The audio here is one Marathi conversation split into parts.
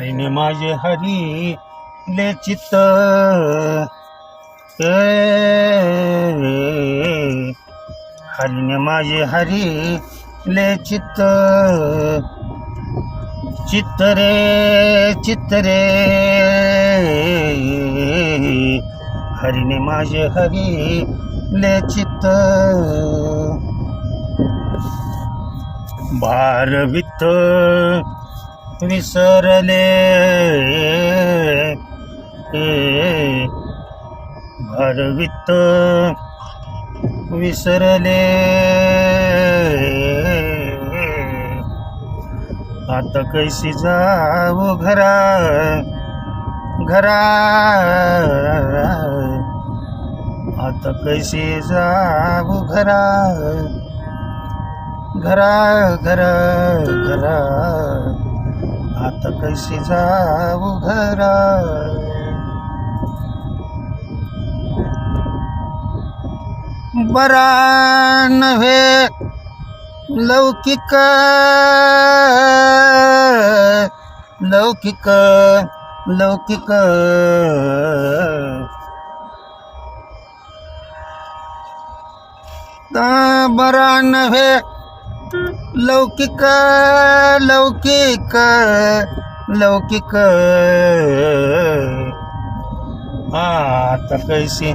हरिने माझे हरी ले चित्त ए, हरिने माझे हरी ले चित्त. चित्त रे चित्त रे. हरिने माझे हरी ले चित्त. भार वित्त विसरले. भरवित विसरले. आता कैसी जाऊ घरा घरा. आता कैसी जाऊ घरा घरा घरा घरा. आता कैसी जाऊ घरा. बरा नव्हे लौकिक लौकिक लौकिक। ता बरा नव्हे लौकिक लौकिक लौकिक। आता कैसी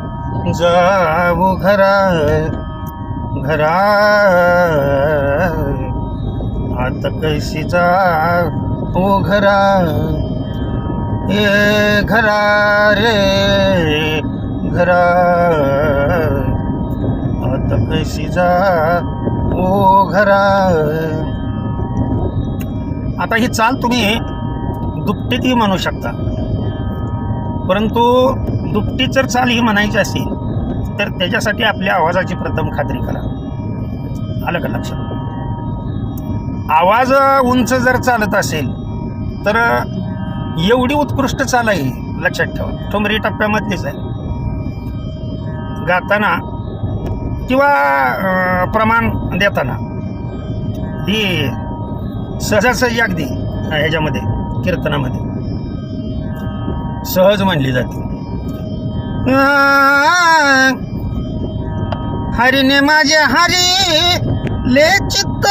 जाऊ घरा घरा. आता कैसी जाऊ घरा? ये घरा रे घरा. आता कैसी जा ओ घरा? आता ही चाल तुम्ही दुपटीतही म्हणू शकता. परंतु दुपटी जर चाल ही म्हणायची असेल तर त्याच्यासाठी आपल्या आवाजाची प्रथम खात्री करा. आलं का लक्षात? आवाज उंच जर चालत असेल तर एवढी उत्कृष्ट चाल आहे लक्षात ठेवा. ठुमरी टप्प्यामधलीच आहे. गाताना किंवा प्रमाण देताना ही सहजासहजी अगदी ह्याच्यामध्ये कीर्तनामध्ये सहज म्हणली जाते. हरीने माझे हरी ले चित्त.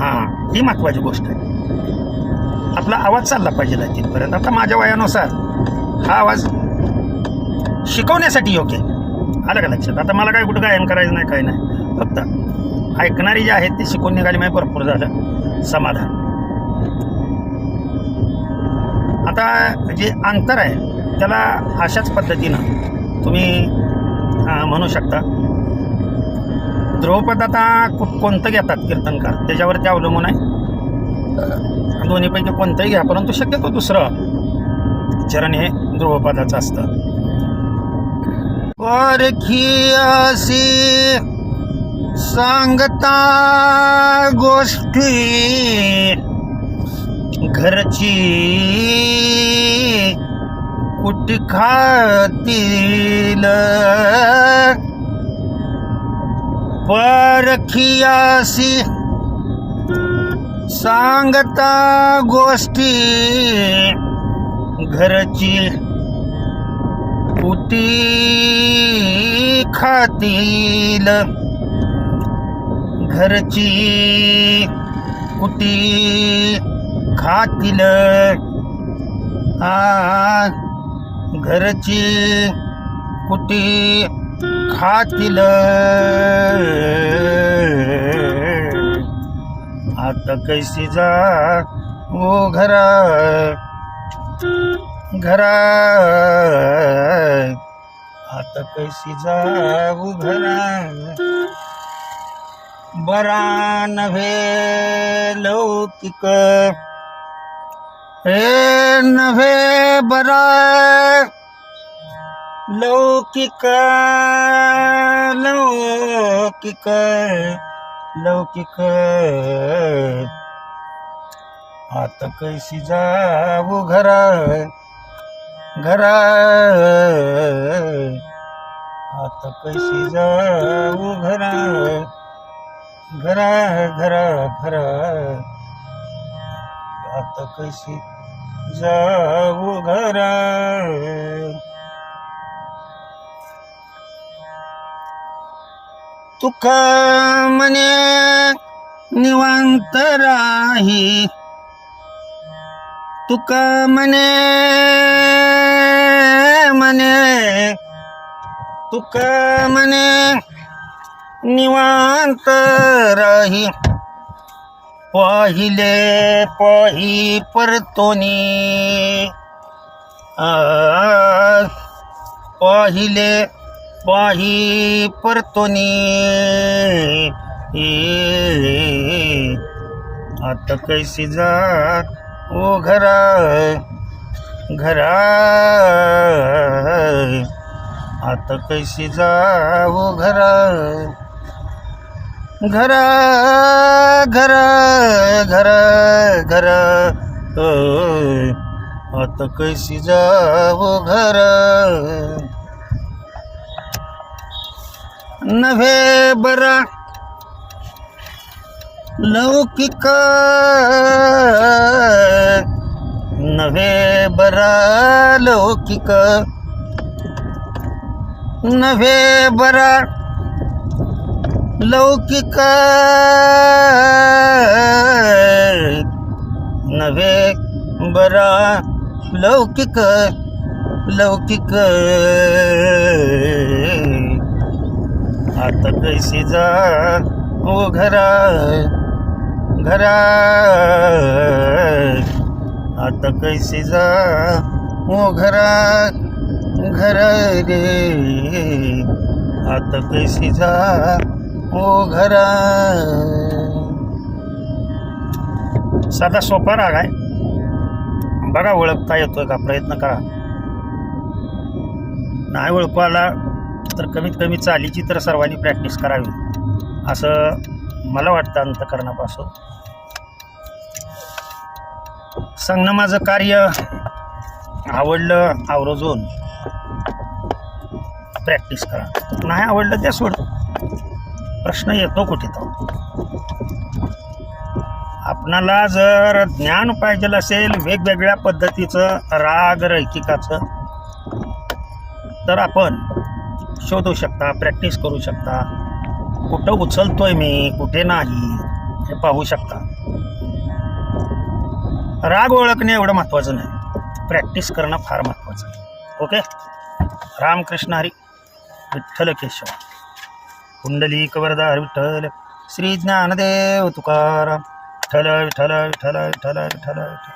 हा ही महत्वाची गोष्ट आहे. आपला आवाज चालला पाहिजे तिथपर्यंत आता माझ्या वयानुसार हा आवाज शिकवण्यासाठी योग्य आलं का लक्षात? आता मला काय कुठं गायन करायचं नाही काय नाही. फक्त ऐकणारी जे आहेत ते शिकून निघाली माहिती भरपूर झालं. समाधान. आता जे अंतर आहे त्याला अशाच पद्धतीनं तुम्ही म्हणू शकता. ध्रुवपद आता कु कोणतं घेतात कीर्तनकार? त्याच्यावरती अवलंबून आहे? दोन्हीपैकी कोणतंही घ्या परंतु शक्यतो दुसरं चरण हे ध्रुवपदाचं असतं. अशी सांगता गोष्टी घरची कुटी खातील परखियासी सांगता गोष्टी घरची कुटी खातील घरची कुटी खातील. आ घरची कुटी खातील. आता कैसी जा ओ घरा घरा. आता कैसी जाऊ घरा. बरा नव्हे लौकिक. हे नव्हे बरा लौकिक लौकिक लौकिक. आता कैसी जाऊ घरा घरा आता कैसी जाऊ घरा घरा घरा घरा आता कशी जाऊ घरा तुका म्हणे निवांत राही. तुका म्हणे म्हणे तुका म्हणे निवांत राही. पाहिले पाही परतोनी. आ, पाहिले पाही परतोनी. आता कैसी जा ओ घरा घरा आता कैसी जाऊ घरा घरा घरा घरा घरा. आता कैसी जाऊ घरा? नव्हे बरा लौकिक. नव्हे बरा लौकिक. नव्हे बरा लौकिक नव्हे बरा लौकिक लौकिक. आता कैसी जा ओ घरा घरा. आता कैसी जा ओ घरा घर रे. आता कैसी जा हो घरा. साधा सोपा राग आहे. बघा ओळखता येतोय का? प्रयत्न करा. नाही ओळखू आला तर कमीत कमी चालीची तर सर्वांनी प्रॅक्टिस करावी. असं मला वाटतं अंतकरणापासून. सांगणं माझं कार्य आवडलं आवरजून. प्रॅक्टिस करा. नाही आवडलं त्या सोड. प्रश्न येतो कुठे तो आपणाला जर ज्ञान पाहिजे असेल वेगवेगळ्या पद्धतीचं राग रैकिकाचं तर आपण शोधू शकता प्रॅक्टिस करू शकता. कुठं उचलतोय मी कुठे नाही हे पाहू शकता. राग ओळखणे एवढं महत्त्वाचं नाही. प्रॅक्टिस करणं फार महत्त्वाचं आहे. ओके? रामकृष्ण हरी. विठ्ठल केशव कुंडली कवरदार विठ्ठल श्री ज्ञानदेव तुकाराम. ठल विठ्ठल विठ्ठल विठ्ठल विठ्ठल विठ्ठल.